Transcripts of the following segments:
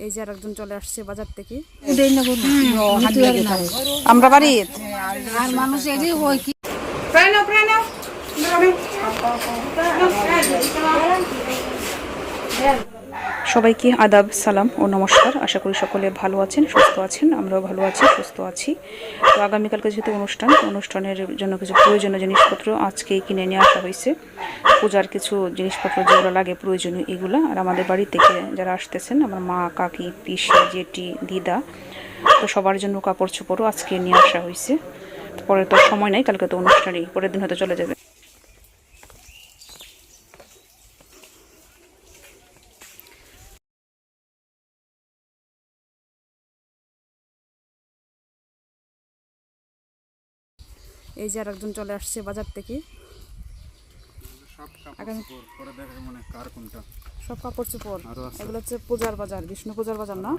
এই যে আর একজন চলে আসছে বাজার থেকে। আর আমরা বাড়ি? মানুষ এদি হয় কি? নাও সবাইকে আদাব, সালাম ও নমস্কার। আশা করি সকলে ভালো আছেন, সুস্থ আছেন, আমরাও ভালো আছি, সুস্থ আছি। তো আগামীকালকে যেহেতু অনুষ্ঠান অনুষ্ঠানের জন্য কিছু প্রয়োজনীয় জিনিসপত্র আজকেই কিনে নিয়ে আসা হয়েছে। পূজার কিছু জিনিসপত্র যেগুলো লাগে প্রয়োজনীয় এগুলো, আর আমাদের বাড়ি থেকে যারা আসতেছেন, আমার মা, কাকি, পিসি, জেঠি, দিদা, তো সবার জন্য কাপড় চোপড়ও আজকে নিয়ে আসা হয়েছে। পরে তো সময় নাই, কালকে তো অনুষ্ঠানই, পরের দিন হয়তো চলে যাবে। এই যে আর একজন চলে আসছে বাজার থেকে। মানে সব কাপড় চোপড়। আরও এগুলো হচ্ছে পূজার বাজার বিষ্ণু পূজার বাজার না?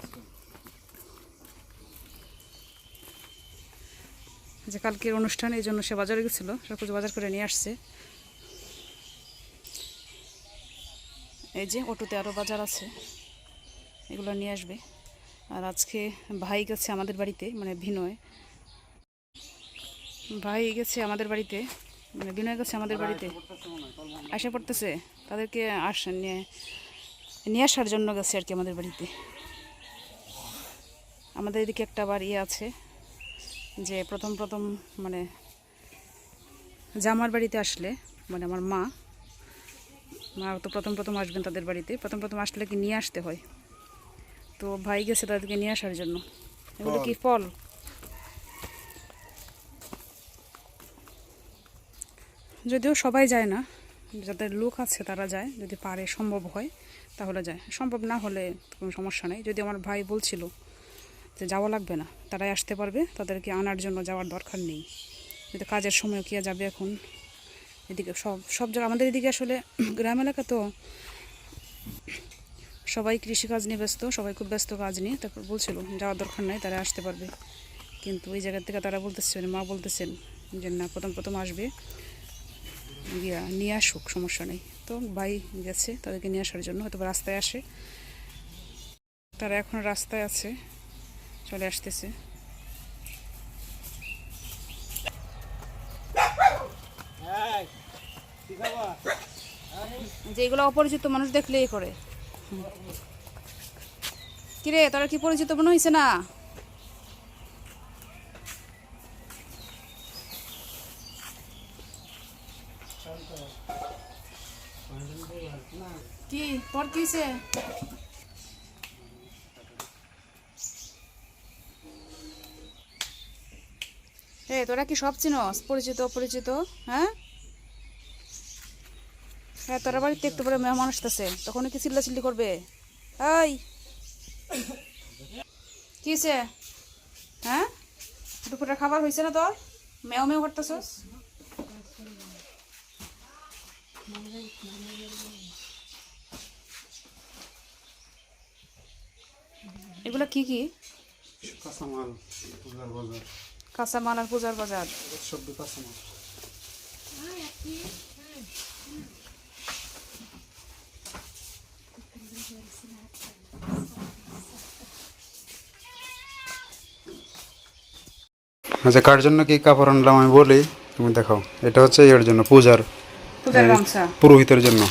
যে কালকের অনুষ্ঠান এই জন্য সে বাজারে গেছিল। সব কিছু বাজার করে নিয়ে আসছে। এই যে অটোতে আরও বাজার আছে। এগুলো নিয়ে আসবে। আর আজকে ভাই গেছে আমাদের বাড়িতে মানে ভিনয়। ভাই গেছে আমাদের বাড়িতে মানে বিনয় গেছে আমাদের বাড়িতে। আসা পড়তেছে তাদেরকে আস নিয়ে নিয়ে আসার জন্য গেছে আর কি আমাদের বাড়িতে। আমাদের এদিকে একটা আবার ইয়ে আছে যে প্রথম প্রথম মানে জামার বাড়িতে আসলে মানে আমার মা মা তো প্রথম প্রথম আসবেন তাদের বাড়িতে প্রথম প্রথম আসলে কি নিয়ে আসতে হয়। তো ভাই গেছে তাদেরকে নিয়ে আসার জন্য। এগুলো কি ফল? যদিও সবাই যায় না, যাদের লোক আছে তারা যায়, যদি পারে সম্ভব হয়, তাহলে যায়। সম্ভব না হলে কোনো সমস্যা নেই। যদি আমার ভাই বলছিল যে যাওয়া লাগবে না, তারাই আসতে পারবে, তাদেরকে আনার জন্য যাওয়ার দরকার নেই। যদি কাজের সময় কে যাবে এখন, এদিকে সব সব জায়গা, আমাদের এদিকে আসলে গ্রাম এলাকা তো সবাই কৃষিকাজ নিয়ে ব্যস্ত, সবাই খুব ব্যস্ত কাজ নিয়ে। তারপর বলছিল, যাওয়ার দরকার নেই, তারা আসতে পারবে। কিন্তু ওই জায়গার থেকে তারা বলতেছেন মা বলতেছেন যে না, প্রথম প্রথম আসবে। নিয়ে আসুক সমস্যা নেই। তো ভাই গেছে তাদেরকে নিয়ে আসার জন্য হয়তো রাস্তায় আসে। তারা এখন রাস্তায় আছে চলে আসতেছে। যে এগুলো অপরিচিত মানুষ দেখলেই করে। কিরে তারা কি পরিচিত মনে হয়েছে না? কি তোর কি হয়েছে এ, তোরা কি সব চিনস? পরিচিত, অপরিচিত হ্যাঁ? হ্যাঁ তোরা বাড়িতে একটু পরে মেহমান আসতেছে তখন কি চিল্লাচিল্লি করবে? এই! কি হয়েছে হ্যাঁ? দুপুরের খাবার হয়েছে না তোর? মেও মেও করতেছস? এগুলো কি কি? কাঁচামাল পূজার বাজার। কাঁচামাল আর পূজার বাজার। সব কাঁচামাল। আচ্ছা কার জন্য কি কাপড় আনলাম আমি বলি? তুমি দেখাও। এটা হচ্ছে এর জন্য পূজার পূজার পুরোহিতের জন্য।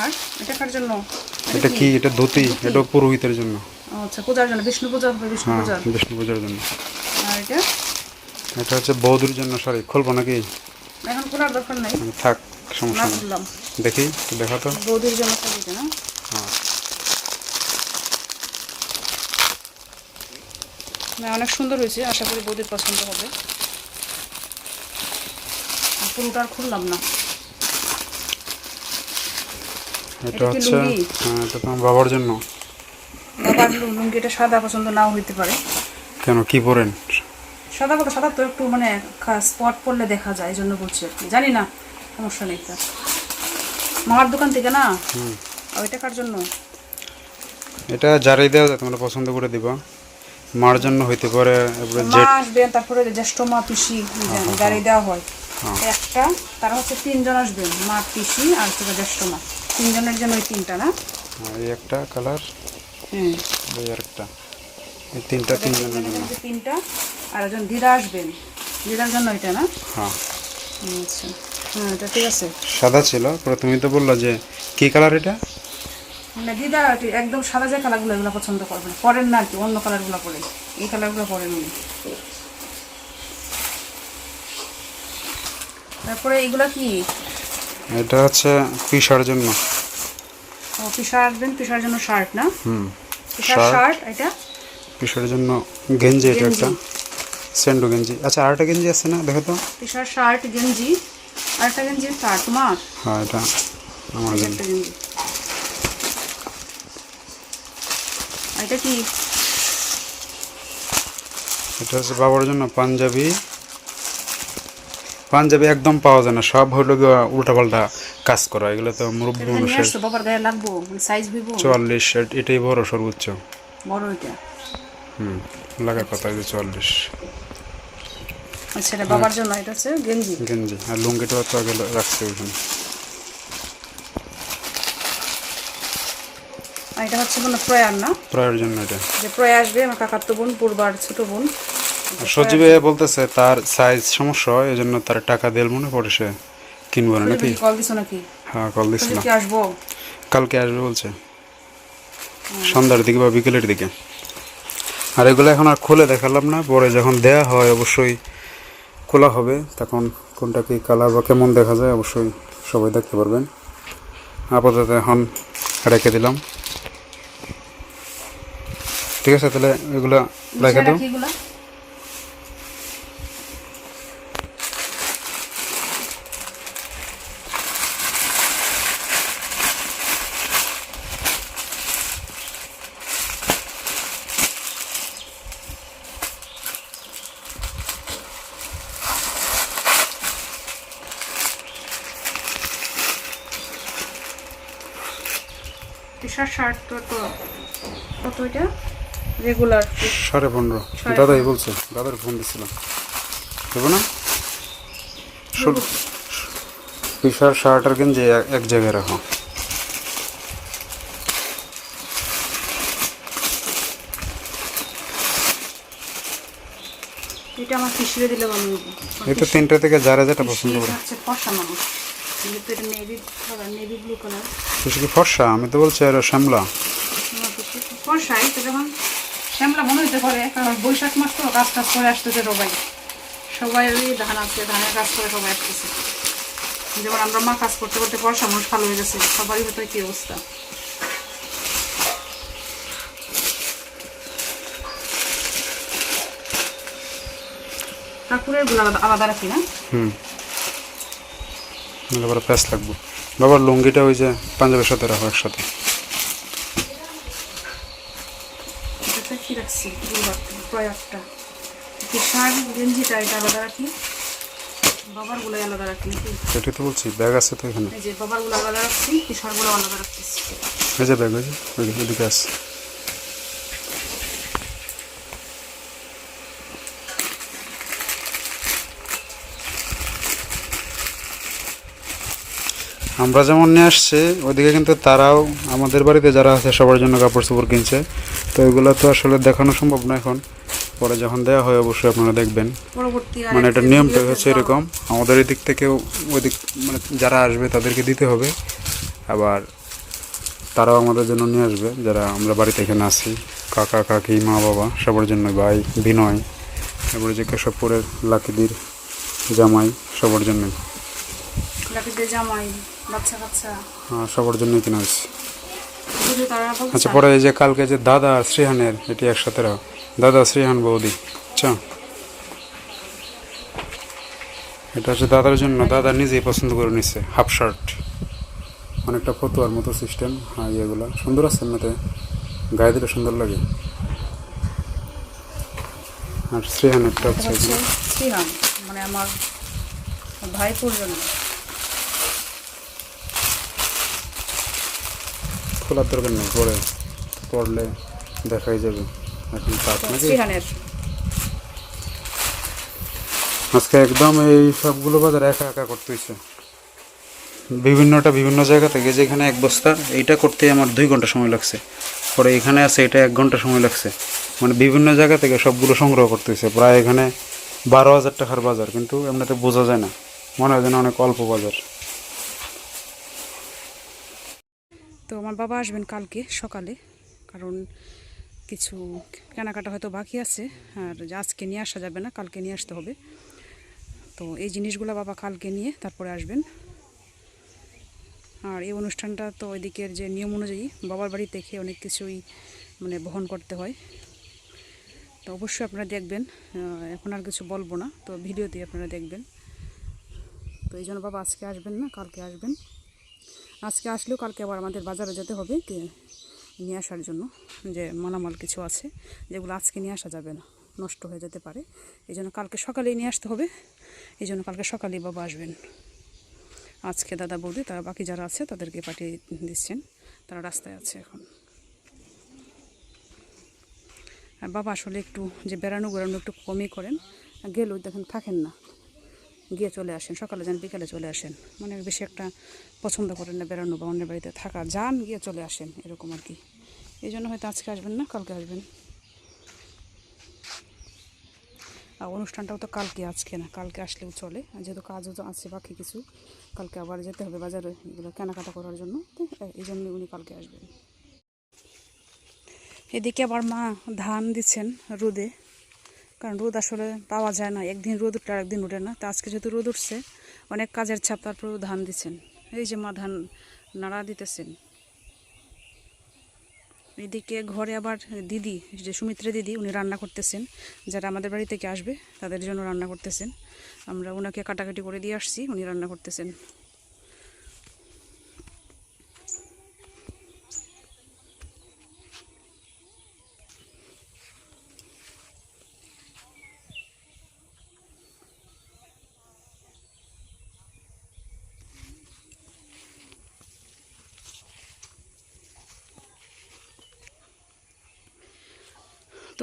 আর এটা কার জন্য? এটা কি? এটা ধুতি। এটা পুরোহিতের জন্য। আচ্ছা পূজার জন্য। বিষ্ণু পূজা হবে বিষ্ণু হ্যাঁ পূজার। বিষ্ণু পূজার জন্য। আর এটা? এটা হচ্ছে বৌদির জন্য শাড়ি খুলবো নাকি? এখন খোলার দরকার নাই। থাক সমস্যা নেই। দেখি দেখা তো। বৌদির জন্য শাড়িটা না? হ্যাঁ। না অনেক সুন্দর হয়েছে। আশা করি বৌদির পছন্দ হবে। পুরোটা আর খুললাম না। এটা এটা হচ্ছে হ্যাঁ এটা তোমার বাবার জন্য। বাবার লু- লুঙ্গিটা সাদা পছন্দ নাও হইতে পারে। কেন? কি পরেন? সাদা কথা সাদা তো একটু মানে স্পট পড়লে দেখা যায় এই জন্য বলছি আর কি। জানি না সমস্যা নেই তার। মামার দোকান থেকে না? ওইটা কার জন্য? এটা যারাই দেওয়া যায় তোমরা পছন্দ করে দিবা। মার জন্য হইতে পারে আসবেন তারপরে জ্যেষ্ঠ মা পিসি গাড়ি দেওয়া হয়। একটা তারা হচ্ছে তিনজন আসবেন মা পিসি আর জ্যেষ্ঠ মা। তিনজনের জন্য ওই তিনটা না? এই একটা কালার হুম এই আরেকটা এই তিনটা তিনজনের জন্য। তিনটা। আর একজন দিদা আসবেন। দিদার জন্য এটা না? হ্যাঁ। আচ্ছা। হ্যাঁ এটা ঠিক আছে। সাদা ছিল পরে তুমি তো বললা যে কি কালার এটা? মানে দিদা একদম সাদা যে কালারগুলো এগুলো পছন্দ করবেন পরেন না আর কি অন্য কালারগুলো পরেন এই কালারগুলো পরেন উনি তারপরে এগুলা কি? এটা হচ্ছে পিসার জন্য। ও পিসা আসবেন পিসার জন্য শার্ট না? হুম। পিসার শার্ট। এটা? পিসার জন্য গেঞ্জি এটা একটা। স্যান্ডো গেঞ্জি। আচ্ছা আরেকটা গেঞ্জি আছে না? দেখো তো। পিসার শার্ট গেঞ্জি। আরেকটা গেঞ্জি শার্ট তোমার? হ্যাঁ এটা আমার গেঞ্জি। এটা কি? এটা হচ্ছে বাবার জন্য পাঞ্জাবি। পাঞ্জাবি একদম পাওয়া যায় না সব হলো উল্টা পাল্টা কাজ করা। এগুলো তো মুরব্বী মানুষের মানে চুয়াল্লিশ এট- এটাই বড় সর্বোচ্চ। বড় এটা। হুম লাগার কথা যে চুয়াল্লিশ আচ্ছা বাবার জন্য এটা হচ্ছে গেঞ্জি। গেঞ্জি আর লুঙ্গিটাও তো আগে রাখছে ওইখানে এটা হচ্ছে কোনো প্রয়ার না? প্রায়ের জন্য এটা। যে প্রয় আসবে আমার কাকাতো বোন পূর্বার ছোট বোন। আর সজীবে বলতেছে তার সাইজ সমস্যা হয় এই জন্য তার টাকা দেল মনে পড়ে সে। কিনবো না নাকি? কল দিছো নাকি? হ্যাঁ কল দিছিল কি আসব। কালকে আসবে বলছে। সন্ধ্যার দিকে বা বিকেলের দিকে। আর এগুলো এখন আর খুলে দেখালাম না। পরে যখন দেয়া হয় অবশ্যই খোলা হবে। তখন কোনটা কি কালার বা কেমন দেখা যায় অবশ্যই সবাই দেখতে পারবেন। আপাতত এখন রেখে দিলাম। ঠিক আছে তাহলে এগুলো রেখে দাও রাখি এগুলা? টি-শার্ট শার্ট তো তো কত এটা রেগুলার সাড়ে পনেরো। দাদাই বলছে দাদার ফোন দিচ্ছিলাম দেবো না? টি শার্ট শার্ট আর গেঞ্জি এক- জায়গায় রাখো। এটা আমার দিলে ভালো হবে তিনটা থেকে যারা যেটা পছন্দ করে। ফর্সা মানুষ। যেহেতু এটা navy colour navy blue colour কিছু কি ফর্সা? আমি তো বলছি আর শ্যামলা। ফর্সাই তো যখন শ্যামলা মনে হইতে পারে, কারণ বৈশাখ মাস তো কাজ টাজ করে আসতেছে সবাই। সবাই ওই ধান আছে, ধানের কাজ করে সবাই আসতেছে। যেমন আমরা মা কাজ করতে করতে ফর্সা মানুষ ভালো হয়ে গেছে, সবারই হয়তো কি অবস্থা। আলাদা রাখি না? হুম। আবার লাগবে। বাবার লুঙ্গিটা ওই যে পাঞ্জাবের সাথে রাখো একসাথে। কি রাখছি? কি শার্ট গেঞ্জিটা এটা আলাদা রাখি। বাবারগুলো আলাদা রাখি। সেটাই তো বলছি ব্যাগ আছে তো এখানে? এই যে বাবারগুলো আলাদা রাখছি কি শার্টগুলো আলাদা এই যে ব্যাগ ওই- ওইদিকে আছে। আমরা যেমন নিয়ে আসছি ওইদিকে কিন্তু তারাও আমাদের বাড়িতে যারা আছে সবার জন্য কাপড় চোপড় কিনছে। তো এগুলো তো আসলে দেখানো সম্ভব না এখন। পরে যখন দেওয়া হয় অবশ্যই আপনারা দেখবেন। মানে এটা নিয়মটা হচ্ছে এরকম। আমাদের এদিক থেকেও ওই দিক মানে যারা আসবে তাদেরকে দিতে হবে। আবার তারাও আমাদের জন্য নিয়ে আসবে। যারা আমরা বাড়িতে এখানে আসি কাকা কাকি মা বাবা সবার জন্য ভাই বিনয় তারপরে যে কেশবপুরের লাকিদির জামাই সবার জন্য। কাচ্চা সবার জন্যই কিনা হয়েছে বলছে আচ্ছা পরে এই যে কালকে যে দাদা আর শ্রীহানের এটি একসাথে রাখো। দাদা শ্রীহান বৌদি। আচ্ছা। এটা হচ্ছে দাদার জন্য দাদা নিজেই পছন্দ করে নিচ্ছে হাফ শার্ট। অনেকটা ফতুয়ার মতো সিস্টেম হ্যাঁ ইয়েগুলো। সুন্দর আছে এমনিতে। গায়ে দিলে সুন্দর লাগে। আর শ্রীহানেরটা হচ্ছে মানে আমার ভাইপুর জন্য। খোলার দরকার নেই পরে পড়লে দেখাই যাবে। এখন তাক নাকি? আজকে একদম এই সবগুলো বাজার একা একা করতে হয়েছে বিভিন্নটা বিভিন্ন জায়গা থেকে যেখানে এক বস্তা এইটা করতে আমার দুই ঘণ্টা সময় লাগছে। পরে এখানে আছে এটা এক ঘণ্টা সময় লাগছে। মানে বিভিন্ন জায়গা থেকে সবগুলো সংগ্রহ করতে হয়েছে প্রায় এখানে বারো হাজার টাকার বাজার কিন্তু এমনিতে বোঝা যায় না। মনে হয় যেন অনেক অল্প বাজার। তো আমার বাবা আসবেন কালকে সকালে, কারণ কিছু কেনাকাটা হয়তো বাকি আছে, আর আজকে নিয়ে আসা যাবে না, কালকে নিয়ে আসতে হবে। তো এই জিনিসগুলো বাবা কালকে নিয়ে তারপরে আসবেন। আর এই অনুষ্ঠানটা তো ওইদিকের যে নিয়ম অনুযায়ী বাবার বাড়ি থেকে অনেক কিছুই মানে বহন করতে হয়। তো অবশ্যই আপনারা দেখবেন এখন আর কিছু বলব না, তো ভিডিওতে আপনারা দেখবেন। তো এই জন্য বাবা আজকে আসবেন না, কালকে আসবেন। আজকে আসলেও কালকে আবার আমাদের বাজারে যেতে হবে নিয়ে আসার জন্য, যে মালামাল কিছু আছে, যেগুলো আজকে নিয়ে আসা যাবে না, নষ্ট হয়ে যেতে পারে। এই জন্য কালকে সকালেই নিয়ে আসতে হবে, এই জন্য কালকে সকালেই বাবা আসবেন। আজকে দাদা বৌদি, তারা বাকি যারা আছে, তাদেরকে পাঠিয়ে দিচ্ছেন, তারা রাস্তায় আছে এখন। আর বাবা আসলে একটু যে বেড়ানো বেড়ানো একটু কমই করেন গেলেও দেখেন থাকেন না। গিয়ে চলে আসেন, সকালে যান, বিকালে চলে আসেন। মানে বেশি একটা পছন্দ করেন না বেড়ানো বা অন্যের বাড়িতে থাকা, যান, গিয়ে চলে আসেন, এরকম আর কি। এই জন্য হয়তো আজকে আসবেন না, কালকে আসবেন। আর অনুষ্ঠানটাও তো কালকে, আজকে না, কালকে আসলেও চলে। যেহেতু কাজও তো আছে বাকি কিছু, কালকে আবার যেতে হবে বাজারে এগুলো কেনাকাটা করার জন্য, তো এই জন্য উনি কালকে আসবেন। এদিকে আবার মা ধান দিচ্ছেন রোদে। কারণ রোদ আসলে পাওয়া যায় না, একদিন রোদ উঠলে আর একদিন উঠে না। তো আজকে যেহেতু রোদ উঠছে, অনেক কাজের ছাপ তারপরেও ধান দিচ্ছেন। এই যে মা ধান নাড়া দিতেছেন। এদিকে ঘরে আবার দিদি যে সুমিত্রা দিদি, উনি রান্না করতেছেন। যারা আমাদের বাড়ি থেকে আসবে, তাদের জন্য রান্না করতেছেন। আমরা ওনাকে কাটাকাটি করে দিয়ে আসছি, উনি রান্না করতেছেন।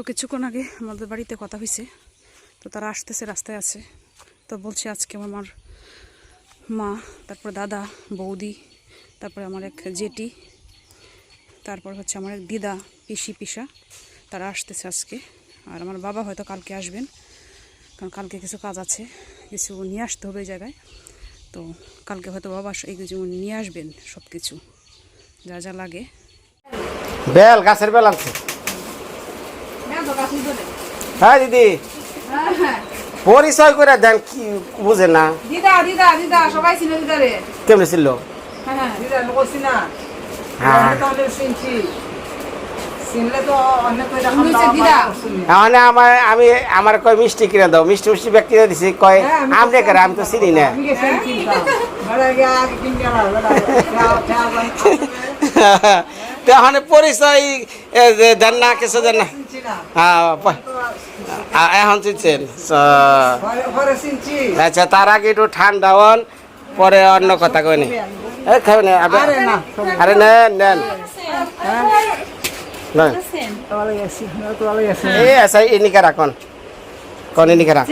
কিছুক্ষণ আগে আমাদের বাড়িতে কথা হয়েছে। তো তারা আসতেছে, রাস্তায় আছে। তো বলছে আজকে আমার মা, তারপর দাদা, বৌদি, তারপরে আমার এক জেটি তারপর হচ্ছে আমার এক দিদা, পিসি, পিসা, তারা আসতেছে আজকে। আর আমার বাবা হয়তো কালকে আসবেন, কারণ কালকে কিছু কাজ আছে, কিছু নিয়ে আসতে হবে জায়গায়। তো কালকে হয়তো বাবা এই কিছু নিয়ে আসবেন সব কিছু যা যা লাগে। বেল, গাছের বেল আনছে। হ্যাঁ দিদি। পরিচয় করে দেন কি বুঝে না। দিদা দিদা দিদা সবাই চিনে দিদা রে। কেমনে ছিল হ্যাঁ দিদা হ্যাঁ। তাহলে হচ্ছে মানে আমার আমি আমার কয় মিষ্টি কিনে দাও। মিষ্টি মিষ্টি ব্যক্তি দিছি কয় আমনে করে আমি তো চিনি না। তখন পরিচয় দেন না কিছু দেন না। হ্যাঁ এখন চিনছেন। আচ্ছা তার আগে একটু ঠান্ডা হন পরে অন্য কথা কই নি। এই খাবেন আরে নেন নেন। এই আচ্ছা রাখুন। কোন এনিকে রাখ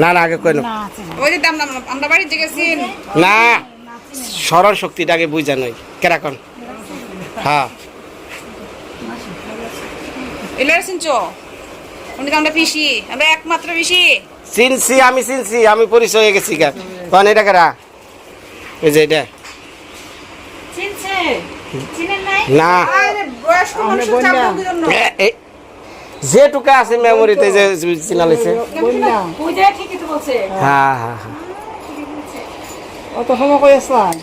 না না আগে কই না। ওই যে আমরা আমরা হ্যাঁ। এলার শুনছো উনি তো আমরা পিসি আমরা একমাত্র পিসি। চিনছি আমি চিনছি আমি পরিচয় হয়ে গেছি গা। কোন এটা কেরা? এই যে এটা। না। যেটুকু আছে মেমোরিতে যে বলছে। হ্যাঁ হ্যাঁ হ্যাঁ। অত সময় কই আসলাম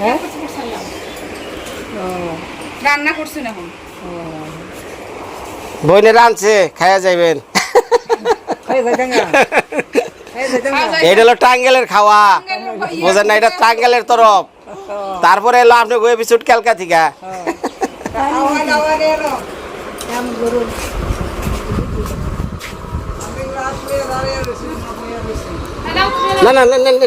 হ্যাঁ? রান্না করছেন এখন? বইনে রানছে খায়া যাইবেন। এটা হলো টাঙ্গেলের খাওয়া। বোঝেন না এটা টাঙ্গেলের তরফ। তারপরে এলো আপনি গো এপিসোড ক্যালকা থেকে। না না না না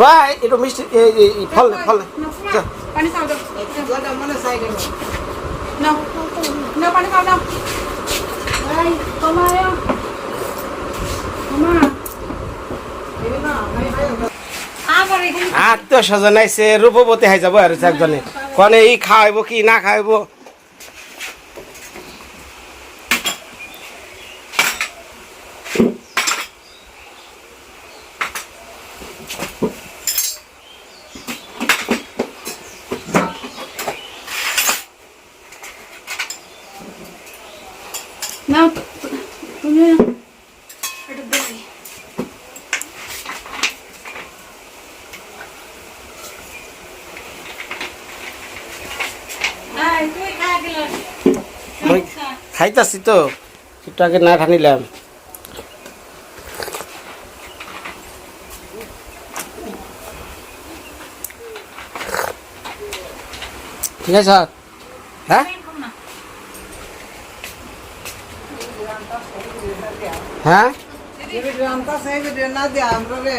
ভাই একটু মিষ্টি এই- ফল নে, ফল আত্মীয় স্বজন আইসে রূপবতী হাই যাব আর একজনে। কনে ই খাওয়াইব কি না খাওয়াইব? নাও তুমি এটা দেখি আয় তুই খা গেল আমি খাইতাছি তো একটু আগে না ঠানিলাম ঠিক আছে? হ্যাঁ? হ্যাঁ? দে আমরা রে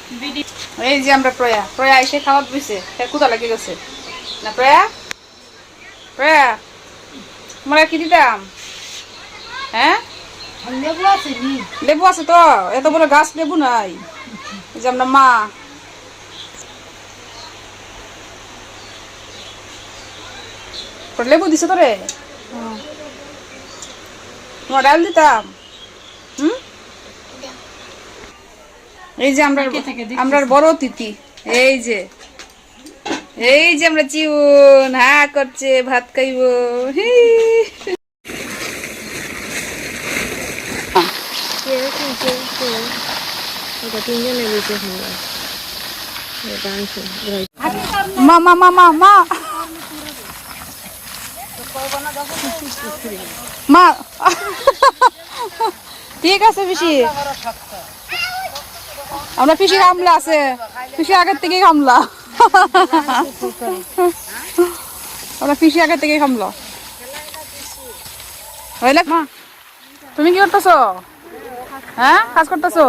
এই যে আমরা প্রয়া প্রয়া এসে খাওয়া দিছে। কুদা লাগে গেছে। না প্রয়া? প্রয়া? তোমরা কি দিতাম? হ্যাঁ? লেবু আছে তো এত বড় গাছ লেবু নাই। যে আমরা মা। লেবু দিছে তোরে? তোমার ডাল দিতাম? এই যে আমরা আমরা বড় তিথি এই যে। এই যে আমরা চিউন হা করছে ভাত খাইব। মা মা মা মা মা। মা। ঠিক আছে পিসি। আমরা পিসি কামলা আছে। পিসি আগের থেকে কামলা আমরা পিসি আগের থেকে কামলা হইলে মা তুমি কি করতেছো? হ্যাঁ কাজ করতেছো?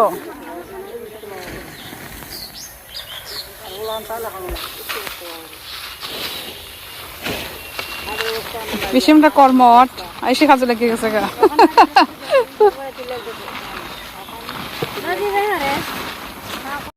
বিষমটা কর্মট আইসে কাজে লেগে গেছে গা।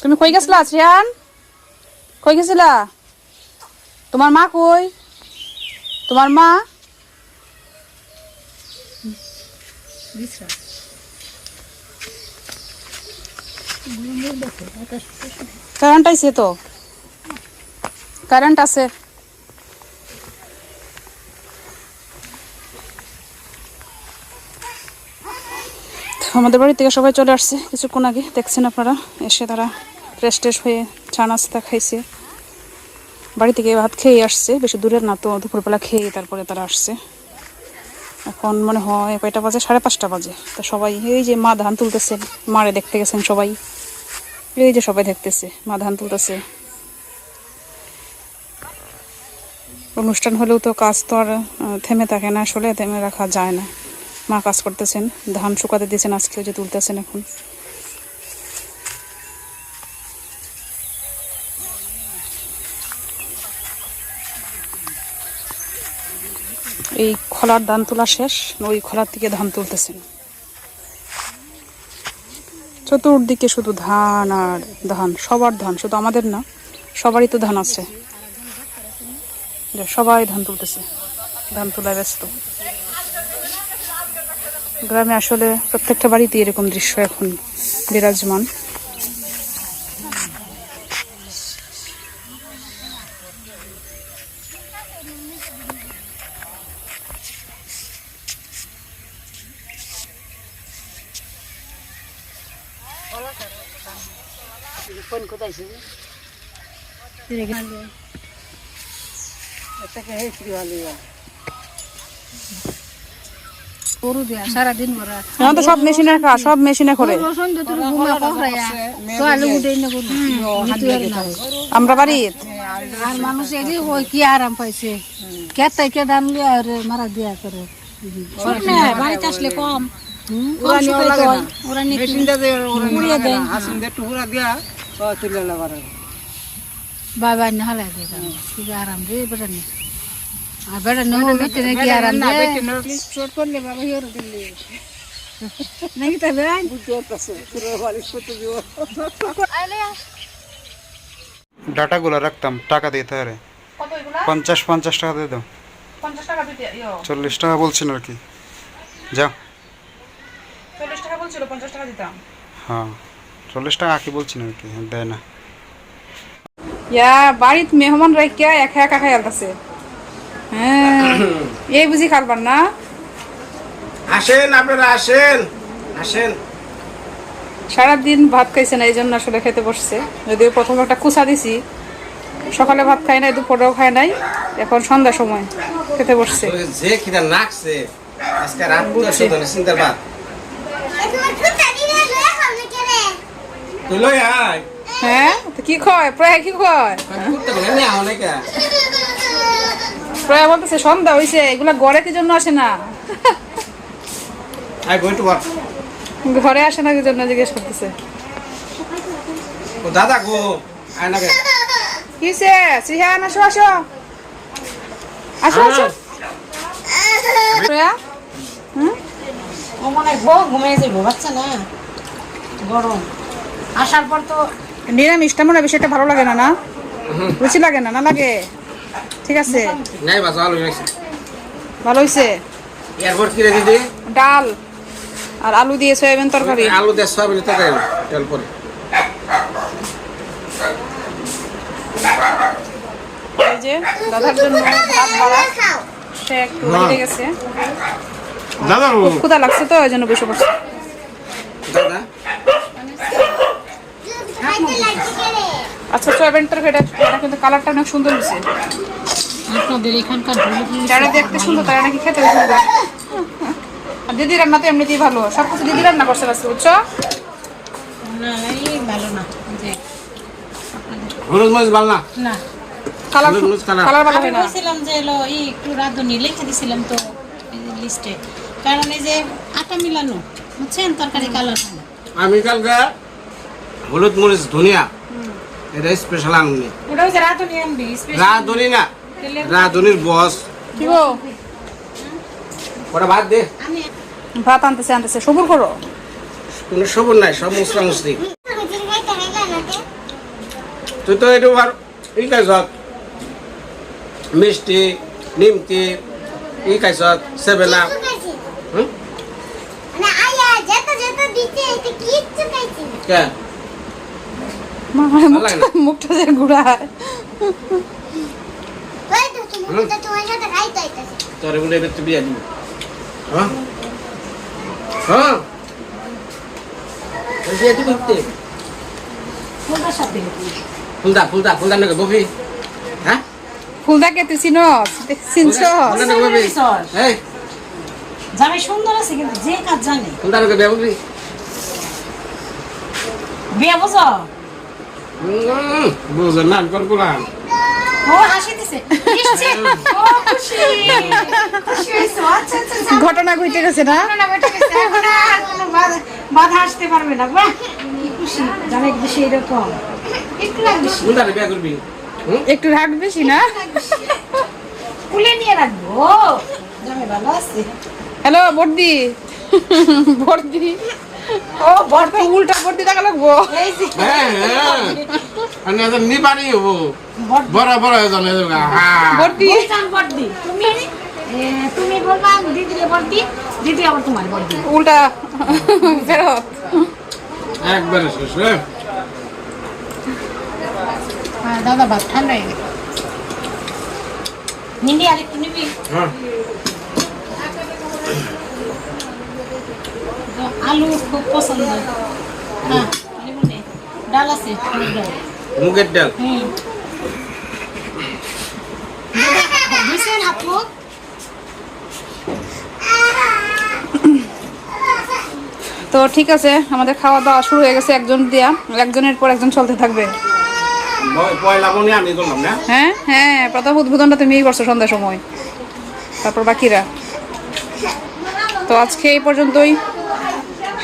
তুমি কই গেছিলা, শ্রেয়ান? কই গেছিলা? তোমার মা কই? তোমার মা? কারেন্ট আইছে তো? কারেন্ট আছে। আমাদের বাড়ি থেকে সবাই চলে আসছে। কিছুক্ষণ আগে দেখছেন আপনারা? এসে তারা ফ্রেশ ট্রেশ হয়ে চা নাস্তা খাইছে। বাড়ি থেকে ভাত খেয়ে আসছে। বেশি দূরের না তো, দুপুরবেলা খেয়ে তারপরে তারা আসছে। এখন মনে হয় কয়টা বাজে? সাড়ে পাঁচটা বাজে। তো সবাই এই যে মা ধান তুলতেছেন মারে দেখতে গেছেন সবাই? এই যে সবাই দেখতেছে, মা ধান তুলতেছে। অনুষ্ঠান হলেও তো কাজ তো আর থেমে থাকে না, আসলে থেমে রাখা যায় না। মা কাজ করতেছেন, ধান শুকাতে দিয়েছেন, আজকে যে তুলতেছেন এখন। এই খোলার ধান তোলা শেষ, ওই খোলার থেকে ধান তুলতেছেন। চতুর্দিকে শুধু ধান আর ধান, সবার ধান, শুধু আমাদের না, সবারই তো ধান আছে। সবাই ধান তুলতেছে, ধান তোলায় ব্যস্ত। গ্রামে আসলে প্রত্যেকটা বাড়িতে এরকম দৃশ্য এখন বিরাজমান। গরু দিয়া সারাদিন ভরা এখন তো সব মেশিনের কাজ সব মেশিনে করে রসুন তো তুই ঘুমা পকড়াইয়া তো আলু উঠে না গরু মৃত্যু আর না আমরা আর মানুষ এদি কি আরাম পাইছে কে তাই কে দাম লিয়া আর মারা দিয়া করে বাড়িতে আসলে কম দিয়ে দেয় দিয়ে দিয়া বাবা না হালা দে কি আরাম রে বেটা কি তবে ডাটাগুলো রাখতাম টাকা দিতে আরে পঞ্চাশ পঞ্চাশ টাকা দিয়ে দাও। পঞ্চাশ টাকা দিতে চল্লিশ টাকা বলছেন আর কি। যাও। চল্লিশ টাকা বলছিল পঞ্চাশ টাকা দিতাম। হ্যাঁ চল্লিশ টাকা আঁকি বলছেন আর কি দেয় না। ইয়া বাড়িত মেহমান রাখিয়া একা একা খাই আলতাছে হ্যাঁ। এই বুঝি খালবার না? আসেন আপনারা আসেন। আসেন। সারাদিন ভাত খাইছে না এই জন্য আসলে খেতে বসছে। যদিও প্রথম একটা কুচা দিছি। সকালে ভাত খাই নাই দুপুরেও খাই নাই। এখন সন্ধ্যা সময় খেতে বসছে। যে কিনা নাকছে আজকে রাত শুধু চিন্তার বাদ তুই লই আয়। হ্যাঁ? তো কি কয়? প্রায় কি কয়? প্রায় বলতেছে সন্ধ্যা হইছে এগুলা গড়ে কি জন্য আসে না? I going to work. ঘরে আসে না কি জন্য জিজ্ঞেস করতেছে। ও দাদা গো আয় না গে। কিসে সিহান আসো আসো। আসো আসো। প্রিয়া? ও মনে বউ ঘুমিয়ে যাব বাচ্চা না? গরম। আসার পর তো নিরামিষটা মনে হয় বেশি একটা ভালো লাগে না না? রুচি লাগে না না লাগে? ঠিক আছে? নাই বাস আলু নাইছে ভালো হয়েছে এরপর কি রে দিদি ডাল আর আলু দিয়ে সয়াবিন তরকারি। আলু দিয়ে সয়াবিন তরকারি তেল পরে। এই যে দাদার জন্য ভাত বাড়া সে একটু লেগে গেছে। দাদা ক্ষুদা লাগছে তো ওই জন্য বসে পড়ছে। দাদা? আচ্ছা সয়াবিন তরকারিটা এটা কিন্তু কালারটা অনেক সুন্দর হয়েছে। আপনাদের এখানকার যারা দেখতে সুন্দর তারা নাকি খেতে সুন্দর আর দিদি রান্না তো এমনিতেই ভালো। সব কিছু দিদি রান্না করছে বুঝছ? না এই ভালো না। যে হলুদ মরিচ বাল না? না। কালার ভালো আমি হয় না। বলছিলাম যে এলো এই একটু রাঁধুনি। লিখে দিছিলাম তো লিস্টে কারণ এই যে আটা মিলানো বুঝছেন? তরকারি কালার আমি কালকে হলুদ মরিচ ধনিয়া এটা স্পেশাল আনুনি ওটা হচ্ছে রাঁধুনি আনবি রাঁধুনি না রাঁধুনির বস। কি গো? ওটা ভাত দে। ভাত আনতেছে আনতেছে। সবুর করো। কোনো সবর নাই সব মশলা মশলি তুই তো একটু আর ই খাইছ। মিষ্টি নিমকি ই খাইছ সেভেন আপ হুম? কে মামার ভালো লাগে না? মুখটা মুখটা যে ঘুরায় তোর বলে এবার তুই বিয়ে দিবি। হ্যাঁ? হ্যাঁ? তুই বিয়ে দিবি তে কোনটার সাথে ফুলদা ফুলদা ফুলদা নাকি ববি? হ্যাঁ? ফুলদাকে তুই চিনস? চিনছ এই। জামাই সুন্দর আছে কিন্তু যে কাজ জানে। ফুলদা নাকি বিয়ে ববি? বিয়ে বুঝো? না গুলাম। আচ্ছা আচ্ছা আচ্ছা। ঘটনা ঘটে গেছে না? বাধা- আসতে পারবে না। বাহ। খুশি। জামাই একটু রাখ বেশি। রাগ না? কুলে নিয়ে রাখব। হ্যালো বর্দি। বর্দি। ও বর্দি উল্টা বর্দি টাকা লাগবো হ্যাঁ হ্যাঁ। আমি এখন নিবারই হব। বড় বড় জনে হ্যাঁ বর্দি বর্দি তুমি? তুমি বলবা দিদিকে বর্দি দিদি আবার তোমার বর্দি উল্টা। ফেরত। একবারে শেষ হ্যাঁ। হ্যাঁ দাদা ভাত ঠান্ডা হয়ে গেছে। নিবি আর নিবি? হ্যাঁ। আলু খুব পছন্দ। হ্যাঁ ডাল আছে মুগের ডাল। হুম। বুঝছেন আপু? তো ঠিক আছে আমাদের খাওয়া দাওয়া শুরু হয়ে গেছে একজন দিয়া একজনের পর একজন চলতে থাকবে। পয়লা আমি করলাম না? হ্যাঁ হ্যাঁ প্রথম উদ্বোধনটা তুমিই করছ সন্ধ্যার সময়। তারপর বাকিরা। তো আজকে এই পর্যন্তই।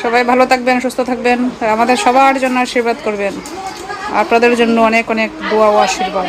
সবাই ভালো থাকবেন, সুস্থ থাকবেন। আমাদের সবার জন্য আশীর্বাদ করবেন। আপনাদের জন্য অনেক অনেক দোয়া ও আশীর্বাদ।